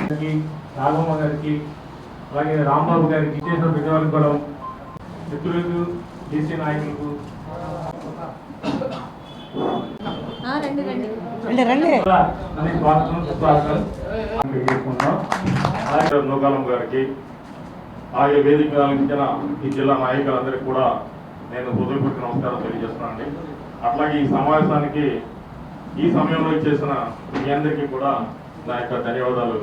గారికి, నాగమ్మ గారికి అలాగే రాంబాబు గారికి చేసిన ప్రజలకు కూడా మిత్రులకు బీసీ నాయకులకు. అన్ని స్వాగతం సుస్వాగతం. తెలియజేసుకుంటున్నాం అలాగే నూకాలం గారికి అలాగే వేదిక అలంకించిన ఈ జిల్లా నాయకులందరికీ కూడా నేను హృదయపూర్వక నమస్కారం తెలియజేస్తున్నాను అండి అట్లాగే ఈ సమావేశానికి ఈ సమయంలో చేసిన మీ అందరికీ కూడా నా యొక్క ధన్యవాదాలు.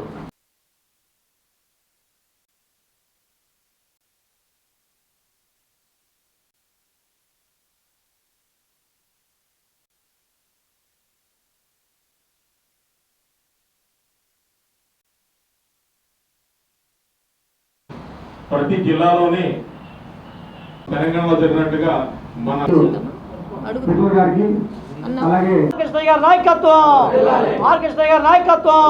ప్రతి జిల్లాలోని తెలంగాణలో జరిగినట్టుగా మన గారికి కృష్ణ గారి నాయకత్వం. ఆర్ కృష్ణ గారి నాయకత్వం.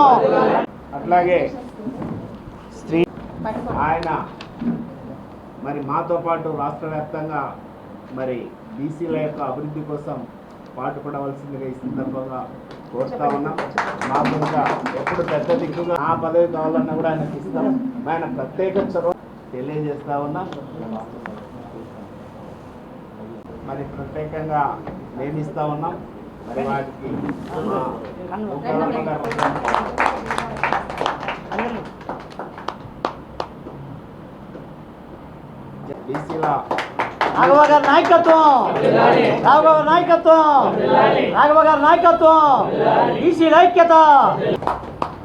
అట్లాగే స్త్రీ ఆయన మరి మాతో పాటు రాష్ట్ర వ్యాప్తంగా మరి బీసీల యొక్క అభివృద్ధి కోసం పాటుపడవలసిందిగా ఈ సందర్భంగా కోరుతా ఉన్నాం. ఇంకా ఎప్పుడు పెద్ద దిక్కుగా ఆ పదవి కావాలన్నా కూడా ఆయనకి ఇస్తాం. ఆయన ప్రత్యేక చొరవ తెలియజేస్తా ఉన్నాం. మరి ప్రత్యేకంగా నియమిస్తా ఉన్నాం. మరి వాటికి బీసీల రాఘవ గారి నాయకత్వం. రాఘవ గారి నాయకత్వం. రాఘవ గారి నాయకత్వం. బీసీ ఐక్యత.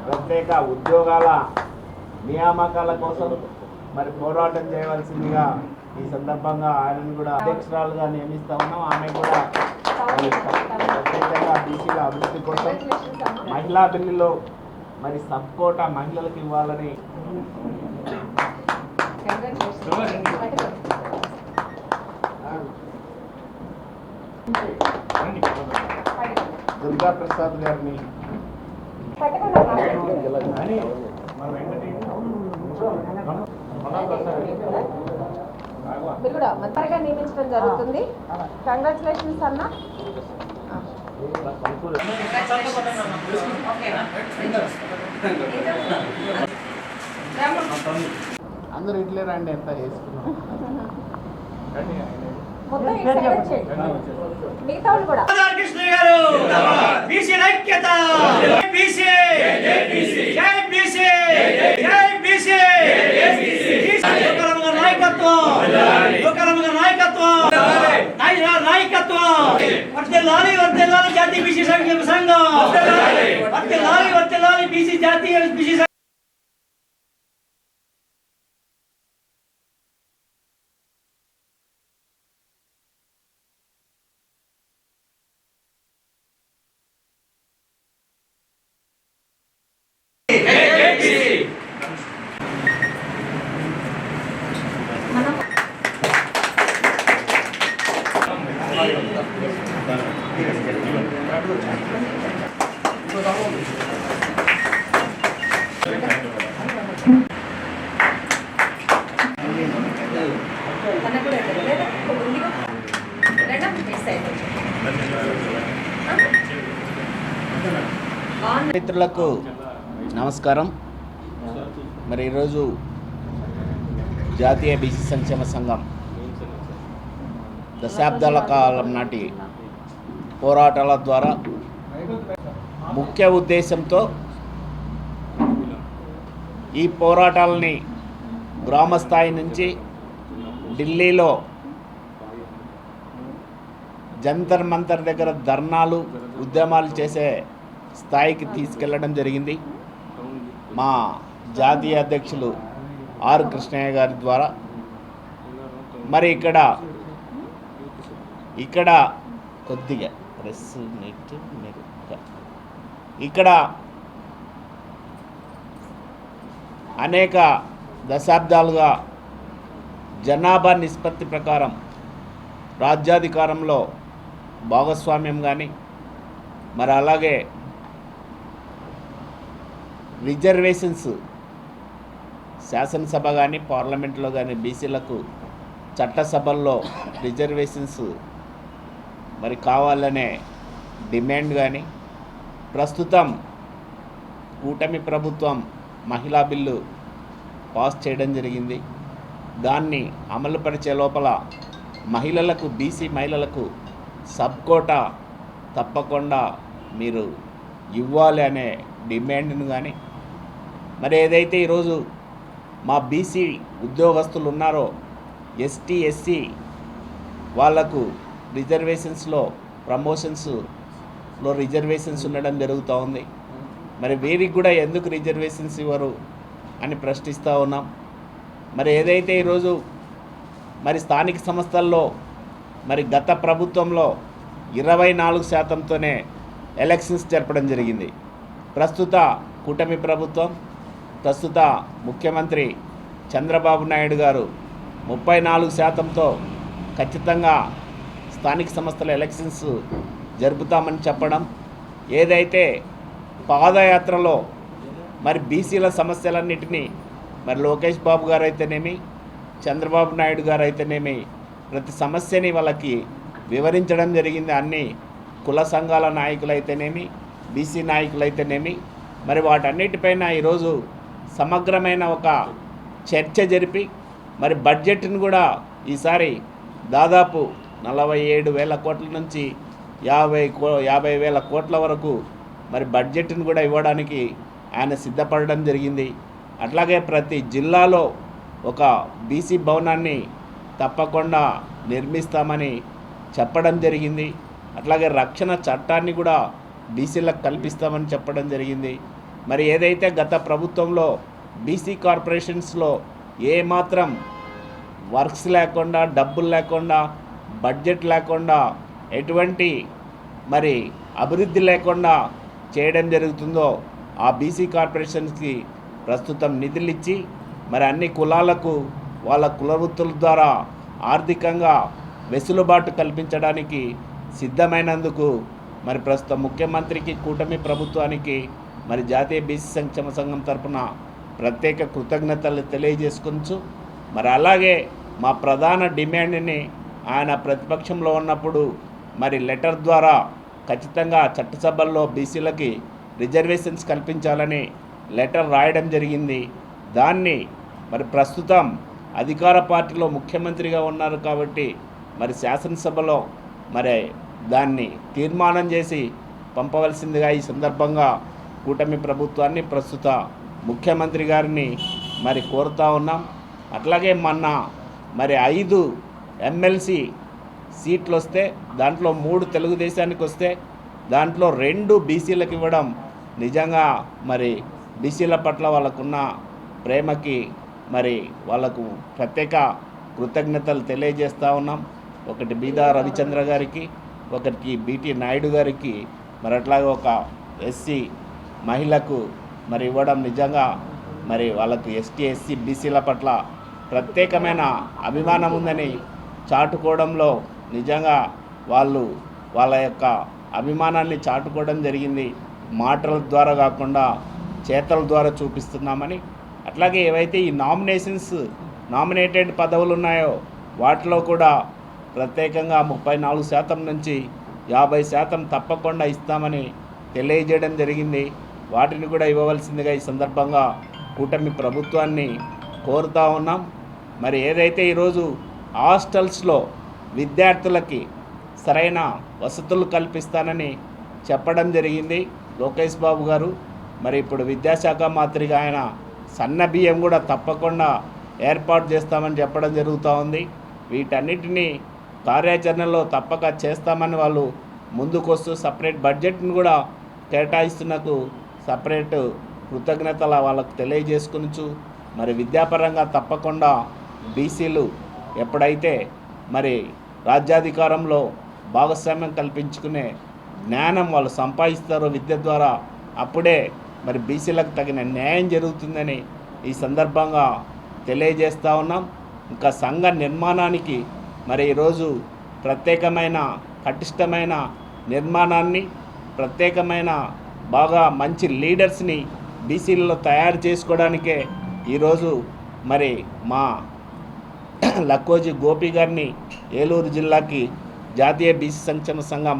ప్రత్యేక ఉద్యోగాల నియామకాల కోసం మరి పోరాటం చేయవలసిందిగా ఈ సందర్భంగా ఆయనను కూడా అధ్యక్షురాలుగా నియమిస్తా ఉన్నాం. ఆమె కూడా ప్రత్యేకంగా బీసీల అభివృద్ధి కోసం మహిళా బిల్లులో మరి సపోర్ట్ మహిళలకు ఇవ్వాలని దుర్గా ప్రసాద్ గారిని మీరు కూడా నియమించడం జరుగుతుంది. కంగ్రాచులేషన్స్ అన్న. అందరూ ఇట్లే రండి ఎంత కృష్ణ గారు బీసీ ఐక్యత బీసీ జై బీసీ జై బీసీ నాయకత్వం నాయకత్వం. నాయ- నాయకత్వం వర్తిల్లాలి వర్తిల్లాలి జాతీయ బీసీ సంక్షేమ సంఘం వర్తిల్లాలి వర్తిల్లాలి బీసీ జాతీయ బీసీ సంఘం మనం తన కూడా ఇద్దరు. లేదా ఉందిగా. లేదా ఇటు సైడ్ బాగుంది మిత్రులకు నమస్కారం. మరి ఈరోజు జాతీయ బీసీ సంక్షేమ సంఘం దశాబ్దాల కాలం నాటి పోరాటాల ద్వారా ముఖ్య ఉద్దేశంతో ఈ పోరాటాలని గ్రామ స్థాయి నుంచి ఢిల్లీలో జంతర్ మంతర్ దగ్గర ధర్నాలు ఉద్యమాలు చేసే స్థాయికి తీసుకెళ్ళడం జరిగింది. మా జాతీయ అధ్యక్షులు ఆర్ కృష్ణయ్య గారి ద్వారా. మరి ఇక్కడ ఇక్కడ కొద్దిగా ప్రెస్ నెట్ ఇక్కడ అనేక దశాబ్దాలుగా జనాభా నిష్పత్తి ప్రకారం రాజ్యాధికారంలో భాగస్వామ్యం కానీ మరి అలాగే రిజర్వేషన్స్. శాసనసభ కానీ పార్లమెంట్లో కానీ బీసీలకు చట్టసభల్లో రిజర్వేషన్స్ మరి కావాలనే డిమాండ్ కానీ ప్రస్తుతం కూటమి ప్రభుత్వం మహిళా బిల్లు పాస్ చేయడం జరిగింది. దాన్ని అమలుపరిచే లోపల మహిళలకు బీసీ మహిళలకు సబ్ కోటా తప్పకుండా మీరు ఇవ్వాలి అనే డిమాండ్ను కానీ మరి ఏదైతే ఈరోజు మా బీసీ ఉద్యోగస్తులు ఉన్నారో ఎస్టీ ఎస్సీ వాళ్ళకు రిజర్వేషన్స్లో ప్రమోషన్స్లో రిజర్వేషన్స్ ఉండడం జరుగుతూ ఉంది. మరి వీరికి కూడా ఎందుకు రిజర్వేషన్స్ ఇవ్వరు అని ప్రశ్నిస్తూ ఉన్నాం. మరి ఏదైతే ఈరోజు మరి స్థానిక సంస్థల్లో మరి గత ప్రభుత్వంలో ఇరవై నాలుగు శాతంతోనే ఎలక్షన్స్ జరపడం జరిగింది. ప్రస్తుత కూటమి ప్రభుత్వం ప్రస్తుత ముఖ్యమంత్రి చంద్రబాబు నాయుడు గారు ముప్పై నాలుగు శాతంతో ఖచ్చితంగా స్థానిక సంస్థల ఎలక్షన్స్ జరుపుతామని చెప్పడం ఏదైతే పాదయాత్రలో మరి బీసీల సమస్యలన్నిటినీ మరి లోకేష్ బాబు గారు అయితేనేమి చంద్రబాబు నాయుడు గారు అయితేనేమి ప్రతి సమస్యని వాళ్ళకి వివరించడం జరిగింది. అన్ని కుల సంఘాల నాయకులైతేనేమి బీసీ నాయకులైతేనేమి మరి వాటన్నిటిపైన ఈరోజు సమగ్రమైన ఒక చర్చ జరిపి మరి బడ్జెట్ను కూడా ఈసారి దాదాపు నలభై ఏడు వేల కోట్ల నుంచి యాభై కో యాభై వేల కోట్ల వరకు మరి బడ్జెట్ను కూడా ఇవ్వడానికి ఆయన సిద్ధపడడం జరిగింది. అట్లాగే ప్రతి జిల్లాలో ఒక బీసీ భవనాన్ని తప్పకుండా నిర్మిస్తామని చెప్పడం జరిగింది. అట్లాగే రక్షణ చట్టాన్ని కూడా బీసీలకు కల్పిస్తామని చెప్పడం జరిగింది. మరి ఏదైతే గత ప్రభుత్వంలో బీసీ కార్పొరేషన్స్లో ఏమాత్రం వర్క్స్ లేకుండా డబ్బులు లేకుండా బడ్జెట్ లేకుండా ఎటువంటి మరి అభివృద్ధి లేకుండా చేయడం జరుగుతుందో ఆ బీసీ కార్పొరేషన్స్కి ప్రస్తుతం నిధులు ఇచ్చి మరి అన్ని కులాలకు వాళ్ళ కులవృత్తుల ద్వారా ఆర్థికంగా వెసులుబాటు కల్పించడానికి సిద్ధమైనందుకు మరి ప్రస్తుతం ముఖ్యమంత్రికి కూటమి ప్రభుత్వానికి మరి జాతీయ బీసీ సంక్షేమ సంఘం తరపున ప్రత్యేక కృతజ్ఞతలు తెలియజేసుకొచ్చు మరి అలాగే మా ప్రధాన డిమాండ్ని ఆయన ప్రతిపక్షంలో ఉన్నప్పుడు మరి లెటర్ ద్వారా ఖచ్చితంగా చట్టసభల్లో బీసీలకి రిజర్వేషన్స్ కల్పించాలని లెటర్ రాయడం జరిగింది. దాన్ని మరి ప్రస్తుతం అధికార పార్టీలో ముఖ్యమంత్రిగా ఉన్నారు కాబట్టి మరి శాసనసభలో మరి దాన్ని తీర్మానం చేసి పంపవలసిందిగా ఈ సందర్భంగా కూటమి ప్రభుత్వాన్ని ప్రస్తుత ముఖ్యమంత్రి గారిని మరి కోరుతా ఉన్నాం. అట్లాగే మొన్న మరి ఐదు ఎమ్మెల్సీ సీట్లు వస్తే దాంట్లో మూడు తెలుగుదేశానికి వస్తే దాంట్లో రెండు బీసీలకు ఇవ్వడం నిజంగా మరి బీసీల పట్ల వాళ్ళకున్న ప్రేమకి మరి వాళ్ళకు ప్రత్యేక కృతజ్ఞతలు తెలియజేస్తూ ఉన్నాం. ఒకటి బీదా రవిచంద్ర గారికి ఒకటి బీటీ నాయుడు గారికి మరి అట్లాగే ఒక ఎస్సీ మహిళకు మరి ఇవ్వడం నిజంగా మరి వాళ్ళకు ఎస్టీ ఎస్సీ బీసీల పట్ల ప్రత్యేకమైన అభిమానం ఉందని చాటుకోవడంలో నిజంగా వాళ్ళు వాళ్ళ యొక్క అభిమానాన్ని చాటుకోవడం జరిగింది. మాటల ద్వారా కాకుండా చేతల ద్వారా చూపిస్తున్నామని. అట్లాగే ఏవైతే ఈ నామినేషన్స్ నామినేటెడ్ పదవులు ఉన్నాయో వాటిలో కూడా ప్రత్యేకంగా ముప్పై నాలుగు శాతం నుంచి యాభై శాతం తప్పకుండా ఇస్తామని తెలియజేయడం జరిగింది. వాటిని కూడా ఇవ్వవలసిందిగా ఈ సందర్భంగా కూటమి ప్రభుత్వాన్ని కోరుతా ఉన్నాం. మరి ఏదైతే ఈరోజు హాస్టల్స్లో విద్యార్థులకి సరైన వసతులు కల్పిస్తానని చెప్పడం జరిగింది లోకేష్ బాబు గారు మరి ఇప్పుడు విద్యాశాఖ మాత్రిగా ఆయన సన్న బియ్యం కూడా తప్పకుండా ఏర్పాటు చేస్తామని చెప్పడం జరుగుతూ ఉంది. వీటన్నిటినీ కార్యాచరణలో తప్పక చేస్తామని వాళ్ళు ముందుకొస్తూ సపరేట్ బడ్జెట్ను కూడా కేటాయిస్తున్నకు సపరేట్ కృతజ్ఞతలు వాళ్ళకు తెలియజేసుకొనచ్చు మరి విద్యాపరంగా తప్పకుండా బీసీలు ఎప్పుడైతే మరి రాజ్యాధికారంలో భాగస్వామ్యం కల్పించుకునే జ్ఞానం వాళ్ళు సంపాదిస్తారో విద్య ద్వారా అప్పుడే మరి బీసీలకు తగిన న్యాయం జరుగుతుందని ఈ సందర్భంగా తెలియజేస్తూ ఉన్నాం. ఇంకా సంఘ నిర్మాణానికి మరి ఈరోజు ప్రత్యేకమైన పటిష్టమైన నిర్మాణాన్ని ప్రత్యేకమైన బాగా మంచి లీడర్స్ని బీసీలలో తయారు చేసుకోవడానికే ఈరోజు మరి మా లక్కోజీ గోపి గారిని ఏలూరు జిల్లాకి జాతీయ బీసీ సంక్షేమ సంఘం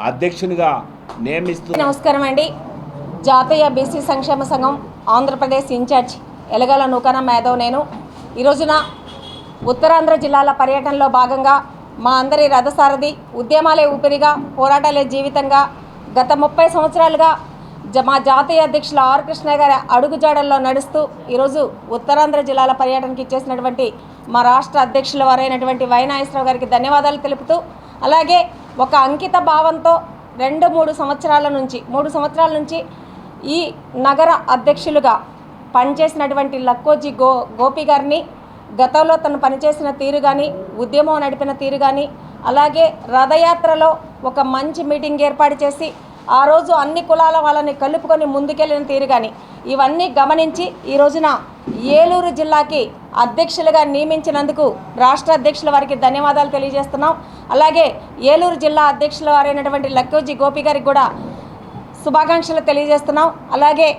అధ్యక్షునిగా నియమిస్తూ నమస్కారం అండి. జాతీయ బీసీ సంక్షేమ సంఘం ఆంధ్రప్రదేశ్ ఇన్ఛార్జ్ ఎలగల నూకన మేధవ్ నేను. ఈ రోజున ఉత్తరాంధ్ర జిల్లాల పర్యటనలో భాగంగా మా అందరి రథసారథి ఉద్యమాలే ఊపిరిగా పోరాటాలే జీవితంగా గత ముప్పై సంవత్సరాలుగా మా జాతీయ అధ్యక్షులు ఆర్ కృష్ణ గారి అడుగుజాడల్లో నడుస్తూ ఈరోజు ఉత్తరాంధ్ర జిల్లాల పర్యటనకి ఇచ్చేసినటువంటి మా రాష్ట్ర అధ్యక్షుల వారైనటువంటి వై నాగేశ్వరరావు గారికి ధన్యవాదాలు తెలుపుతూ అలాగే ఒక అంకిత భావంతో రెండు మూడు సంవత్సరాల నుంచి మూడు సంవత్సరాల నుంచి ఈ నగర అధ్యక్షులుగా పనిచేసినటువంటి లక్కోజీ గో గోపి గారిని గతంలో తను పనిచేసిన తీరు కానీ ఉద్యమం నడిపిన తీరు కానీ అలాగే రథయాత్రలో ఒక మంచి మీటింగ్ ఏర్పాటు చేసి ఆ రోజు అన్ని కులాల వాళ్ళని కలుపుకొని ముందుకెళ్ళిన తీరు కానీ ఇవన్నీ గమనించి ఈ రోజున ఏలూరు జిల్లాకి అధ్యక్షులుగా నియమించినందుకు రాష్ట్ర అధ్యక్షుల వారికి ధన్యవాదాలు తెలియజేస్తున్నాం. అలాగే ఏలూరు జిల్లా అధ్యక్షుల వారైనటువంటి లక్కోజీ గోపి గారికి కూడా శుభాకాంక్షలు తెలియజేస్తున్నాం. అలాగే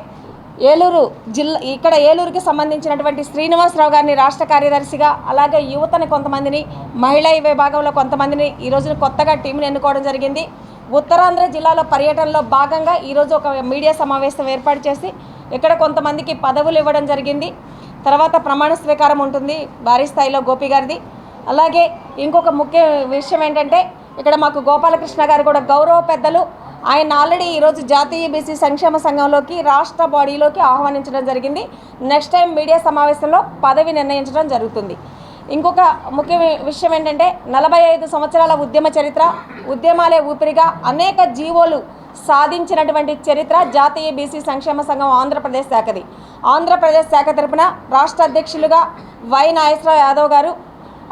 ఏలూరు జిల్లా ఇక్కడ ఏలూరుకి సంబంధించినటువంటి శ్రీనివాసరావు గారిని రాష్ట్ర కార్యదర్శిగా అలాగే యువతని కొంతమందిని మహిళా విభాగంలో కొంతమందిని ఈ రోజున కొత్తగా టీంని ఎన్నుకోవడం జరిగింది. ఉత్తరాంధ్ర జిల్లాలో పర్యటనలో భాగంగా ఈరోజు ఒక మీడియా సమావేశం ఏర్పాటు చేసి ఇక్కడ కొంతమందికి పదవులు ఇవ్వడం జరిగింది. తర్వాత ప్రమాణ స్వీకారం ఉంటుంది భారీ స్థాయిలో గోపి గారిది. అలాగే ఇంకొక ముఖ్య విషయం ఏంటంటే ఇక్కడ మాకు గోపాలకృష్ణ గారు కూడా గౌరవ పెద్దలు. ఆయన ఆల్రెడీ ఈరోజు జాతీయ బీసీ సంక్షేమ సంఘంలోకి రాష్ట్ర బాడీలోకి ఆహ్వానించడం జరిగింది. నెక్స్ట్ టైం మీడియా సమావేశంలో పదవి నిర్ణయించడం జరుగుతుంది. ఇంకొక ముఖ్య విషయం ఏంటంటే నలభై ఐదు సంవత్సరాల ఉద్యమ చరిత్ర ఉద్యమాలే ఊపిరిగా అనేక జీవోలు సాధించినటువంటి చరిత్ర జాతీయ బీసీ సంక్షేమ సంఘం ఆంధ్రప్రదేశ్ శాఖది. ఆంధ్రప్రదేశ్ శాఖ తరపున రాష్ట్ర అధ్యక్షులుగా వై నాగేశ్వరరావు యాదవ్ గారు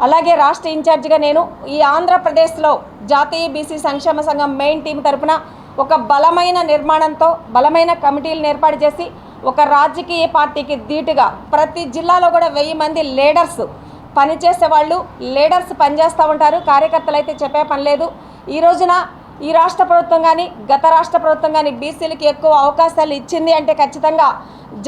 అలాగే రాష్ట్ర ఇన్ఛార్జిగా నేను ఈ ఆంధ్రప్రదేశ్లో జాతీయ బీసీ సంక్షేమ సంఘం మెయిన్ టీం తరపున ఒక బలమైన నిర్మాణంతో బలమైన కమిటీలను ఏర్పాటు చేసి ఒక రాజకీయ పార్టీకి ధీటుగా ప్రతి జిల్లాలో కూడా వెయ్యి మంది లీడర్స్ పనిచేసే వాళ్ళు లీడర్స్ పనిచేస్తూ ఉంటారు. కార్యకర్తలు అయితే చెప్పే పని లేదు. ఈ రోజున ఈ రాష్ట్ర ప్రభుత్వం కానీ గత రాష్ట్ర ప్రభుత్వం కానీ బీసీలకి ఎక్కువ అవకాశాలు ఇచ్చింది అంటే ఖచ్చితంగా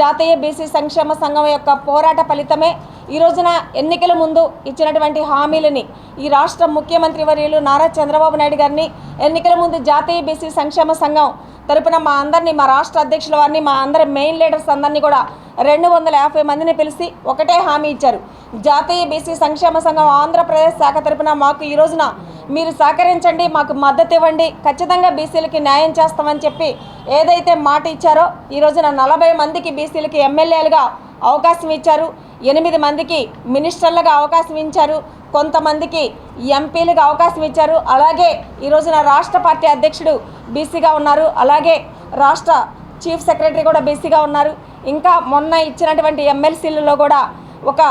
జాతీయ బీసీ సంక్షేమ సంఘం యొక్క పోరాట ఫలితమే. ఈ రోజున ఎన్నికల ముందు ఇచ్చినటువంటి హామీలని ఈ రాష్ట్ర ముఖ్యమంత్రి వర్యులు నారా చంద్రబాబు నాయుడు గారిని ఎన్నికల ముందు జాతీయ బీసీ సంక్షేమ సంఘం తరపున మా అందరినీ మా రాష్ట్ర అధ్యక్షుల వారిని మా అందరి మెయిన్ లీడర్స్ అందరినీ కూడా రెండు వందల యాభై మందిని పిలిచి ఒకటే హామీ ఇచ్చారు. జాతీయ బీసీ సంక్షేమ సంఘం ఆంధ్రప్రదేశ్ శాఖ తరపున మాకు ఈ రోజున మీరు సహకరించండి మాకు మద్దతు ఇవ్వండి ఖచ్చితంగా బీసీలకి న్యాయం చేస్తామని చెప్పి ఏదైతే మాట ఇచ్చారో ఈ రోజున నలభై మందికి బీసీలకి ఎమ్మెల్యేలుగా అవకాశం ఇచ్చారు. ఎనిమిది మందికి మినిస్టర్లుగా అవకాశం ఇచ్చారు. కొంతమందికి ఎంపీలుగా అవకాశం ఇచ్చారు. అలాగే ఈ రోజున రాష్ట్ర పార్టీ అధ్యక్షుడు బీసీగా ఉన్నారు. అలాగే రాష్ట్ర చీఫ్ సెక్రటరీ కూడా బీసీగా ఉన్నారు. ఇంకా మొన్న ఇచ్చినటువంటి ఎమ్మెల్సీలలో కూడా ఒక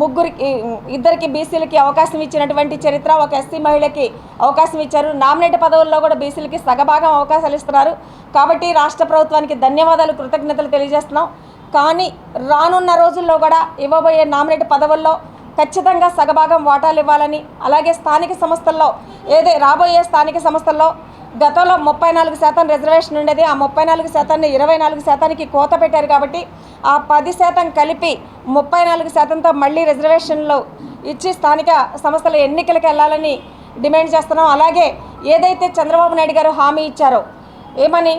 ముగ్గురికి ఇద్దరికి బీసీలకి అవకాశం ఇచ్చినటువంటి చరిత్ర ఒక ఎస్సీ మహిళకి అవకాశం ఇచ్చారు. నామినేట్ పదవుల్లో కూడా బీసీలకి సగభాగం అవకాశాలు ఇస్తున్నారు. కాబట్టి రాష్ట్ర ప్రభుత్వానికి ధన్యవాదాలు కృతజ్ఞతలు తెలియజేస్తున్నాం. కానీ రానున్న రోజుల్లో కూడా ఇవ్వబోయే నామినేట్ పదవుల్లో ఖచ్చితంగా సగభాగం వాటాలు ఇవ్వాలని అలాగే స్థానిక సంస్థల్లో ఏదే రాబోయే స్థానిక సంస్థల్లో గతంలో ముప్పై నాలుగు శాతం రిజర్వేషన్ ఉండేది ఆ ముప్పై నాలుగు శాతాన్ని ఇరవై నాలుగు శాతానికి కోత పెట్టారు కాబట్టి ఆ పది శాతం కలిపి ముప్పై నాలుగు శాతంతో మళ్ళీ రిజర్వేషన్లు ఇచ్చి స్థానిక సంస్థల ఎన్నికలకు వెళ్ళాలని డిమాండ్ చేస్తున్నాం. అలాగే ఏదైతే చంద్రబాబు నాయుడు గారు హామీ ఇచ్చారో ఏమని?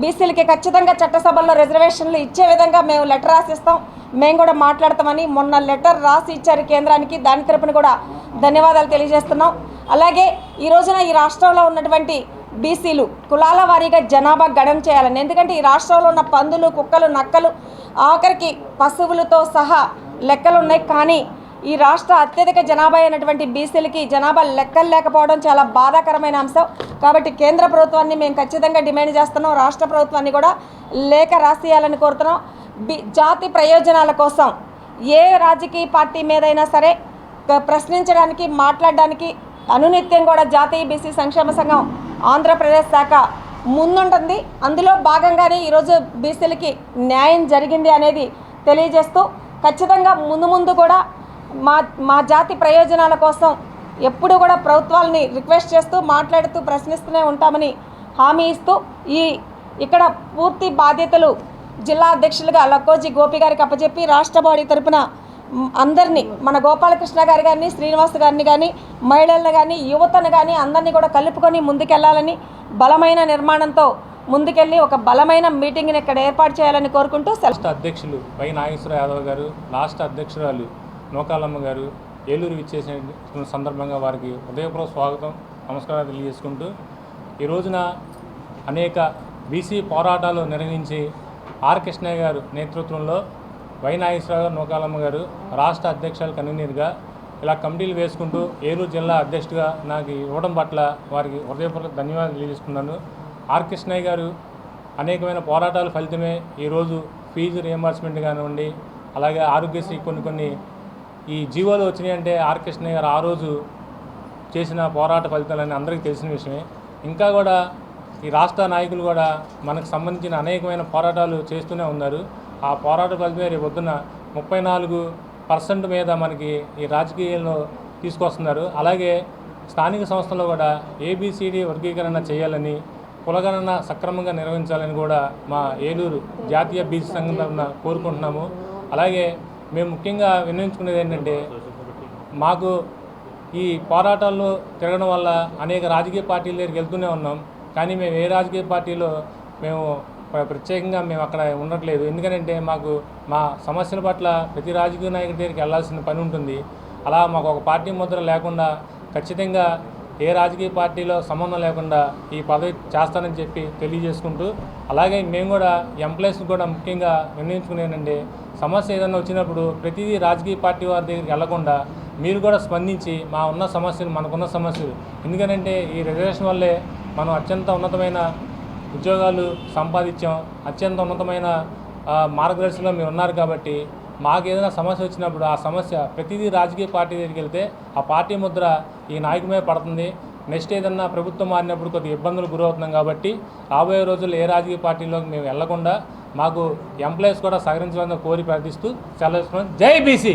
బీసీలకి ఖచ్చితంగా చట్టసభల్లో రిజర్వేషన్లు ఇచ్చే విధంగా మేము లెటర్ రాసిస్తాం. మేము కూడా మాట్లాడతామని మొన్న లెటర్ రాసి ఇచ్చారు కేంద్రానికి. దాని తరపున కూడా ధన్యవాదాలు తెలియజేస్తున్నాం. అలాగే ఈ రోజున ఈ రాష్ట్రంలో ఉన్నటువంటి బీసీలు కులాల వారీగా జనాభా గణం చేయాలని. ఎందుకంటే ఈ రాష్ట్రంలో ఉన్న పందులు కుక్కలు నక్కలు ఆఖరికి పశువులతో సహా లెక్కలు ఉన్నాయి కానీ ఈ రాష్ట్ర అత్యధిక జనాభా అయినటువంటి బీసీలకి జనాభా లెక్కలు లేకపోవడం చాలా బాధాకరమైన అంశం. కాబట్టి కేంద్ర ప్రభుత్వాన్ని మేము ఖచ్చితంగా డిమాండ్ చేస్తున్నాం. రాష్ట్ర ప్రభుత్వాన్ని కూడా లేఖ రాసియాలని కోరుతున్నాం. బి జాతి ప్రయోజనాల కోసం ఏ రాజకీయ పార్టీ మీదైనా సరే ప్రశ్నించడానికి మాట్లాడడానికి అనునిత్యం కూడా జాతీయ బీసీ సంక్షేమ సంఘం ఆంధ్రప్రదేశ్ శాఖ ముందుంటుంది. అందులో భాగంగానే ఈరోజు బీసీలకి న్యాయం జరిగింది అనేది తెలియజేస్తూ ఖచ్చితంగా ముందు ముందు కూడా మా మా జాతి ప్రయోజనాల కోసం ఎప్పుడు కూడా ప్రభుత్వాలని రిక్వెస్ట్ చేస్తూ మాట్లాడుతూ ప్రశ్నిస్తూనే ఉంటామని హామీ ఇస్తూ ఈ ఇక్కడ పూర్తి బాధ్యతలు జిల్లా అధ్యక్షులుగా లక్కోజీ గోపి గారికి అప్పచెప్పి రాష్ట్ర బాడీ తరపున అందరినీ మన గోపాలకృష్ణ గారి కానీ శ్రీనివాస్ గారిని కానీ మహిళలను కానీ యువతను కానీ అందరినీ కూడా కలుపుకొని ముందుకెళ్ళాలని బలమైన నిర్మాణంతో ముందుకెళ్ళి ఒక బలమైన మీటింగ్ని ఇక్కడ ఏర్పాటు చేయాలని కోరుకుంటూ రాష్ట్ర అధ్యక్షులు వై నాగేశ్వర యాదవ్ గారు రాష్ట్ర అధ్యక్షురాలు నోకాలమ్మ గారు ఏలూరు విచ్చేసిన సందర్భంగా వారికి హృదయపూర్వక స్వాగతం నమస్కారాలు తెలియజేసుకుంటూ ఈ రోజున అనేక బీసీ పోరాటాలు నిర్వహించి ఆర్ కృష్ణయ్య గారు నేతృత్వంలో వై నాగేశ్వర గారు నూకాలమ్మ గారు రాష్ట్ర అధ్యక్షులు కన్వీనర్గా ఇలా కమిటీలు వేసుకుంటూ ఏలూరు జిల్లా అధ్యక్షుడిగా నాకు ఇవ్వడం పట్ల వారికి హృదయపూర్వక ధన్యవాదాలు తెలియజేసుకున్నాను ఆర్ కృష్ణయ్య గారు అనేకమైన పోరాటాల ఫలితమే ఈరోజు ఫీజు రియంబర్స్మెంట్ కానివ్వండి అలాగే ఆరోగ్యశ్రీ కొన్ని కొన్ని ఈ జీవోలు వచ్చినాయంటే ఆర్ కృష్ణయ్య గారు ఆ రోజు చేసిన పోరాట ఫలితాలని అందరికీ తెలిసిన విషయమే. ఇంకా కూడా ఈ రాష్ట్ర నాయకులు కూడా మనకు సంబంధించిన అనేకమైన పోరాటాలు చేస్తూనే ఉన్నారు. ఆ పోరాట ఫలితమే రేపు పొద్దున ముప్పై నాలుగు పర్సెంట్ మీద మనకి ఈ రాజకీయాల్లో తీసుకొస్తున్నారు. అలాగే స్థానిక సంస్థల్లో కూడా ఏబిసిడి వర్గీకరణ చేయాలని కులగణన సక్రమంగా నిర్వహించాలని కూడా మా ఏలూరు జాతీయ బీసీ సంఘం తరఫున కోరుకుంటున్నాము. అలాగే మేము ముఖ్యంగా విన్నవించుకునేది ఏంటంటే మాకు ఈ పోరాటాల్లో తిరగడం వల్ల అనేక రాజకీయ పార్టీల దగ్గరికి వెళ్తూనే ఉన్నాం. కానీ మేము ఏ రాజకీయ పార్టీలో మేము ప్రత్యేకంగా మేము అక్కడ ఉండట్లేదు. ఎందుకంటే మాకు మా సమస్యల పట్ల ప్రతి రాజకీయ నాయకుడి దగ్గరికి వెళ్ళాల్సిన పని ఉంటుంది. అలా మాకు ఒక పార్టీ ముద్ర లేకుండా ఖచ్చితంగా ఏ రాజకీయ పార్టీలో సంబంధం లేకుండా ఈ పదవి చేస్తానని చెప్పి తెలియజేసుకుంటూ అలాగే మేము కూడా ఎంప్లాయీస్ కూడా ముఖ్యంగా నిర్ణయించుకునేనండి. సమస్య ఏదైనా వచ్చినప్పుడు ప్రతిదీ రాజకీయ పార్టీ వారి దగ్గరికి వెళ్ళకుండా మీరు కూడా స్పందించి మా ఉన్న సమస్యలు మనకున్న సమస్యలు. ఎందుకంటే ఈ రిజర్వేషన్ వల్లే మనం అత్యంత ఉన్నతమైన ఉద్యోగాలు సంపాదించాం అత్యంత ఉన్నతమైన ఆ, మార్గదర్శిలో మీరు ఉన్నారు కాబట్టి మాకు ఏదైనా సమస్య వచ్చినప్పుడు ఆ సమస్య ప్రతిదీ రాజకీయ పార్టీ దగ్గరికి వెళ్తే ఆ పార్టీ ముద్ర ఈ నాయకుమే పడుతుంది. నెక్స్ట్ ఏదన్నా ప్రభుత్వం మారినప్పుడు కొద్దిగా ఇబ్బందులు గురవుతున్నాం కాబట్టి రాబోయే రోజుల్లో ఏ రాజకీయ పార్టీలోకి మేము వెళ్ళకుండా మాకు ఎంప్లాయీస్ కూడా సహకరించాలని కోరి ప్రార్థిస్తూ సెలవు జై బీసీ!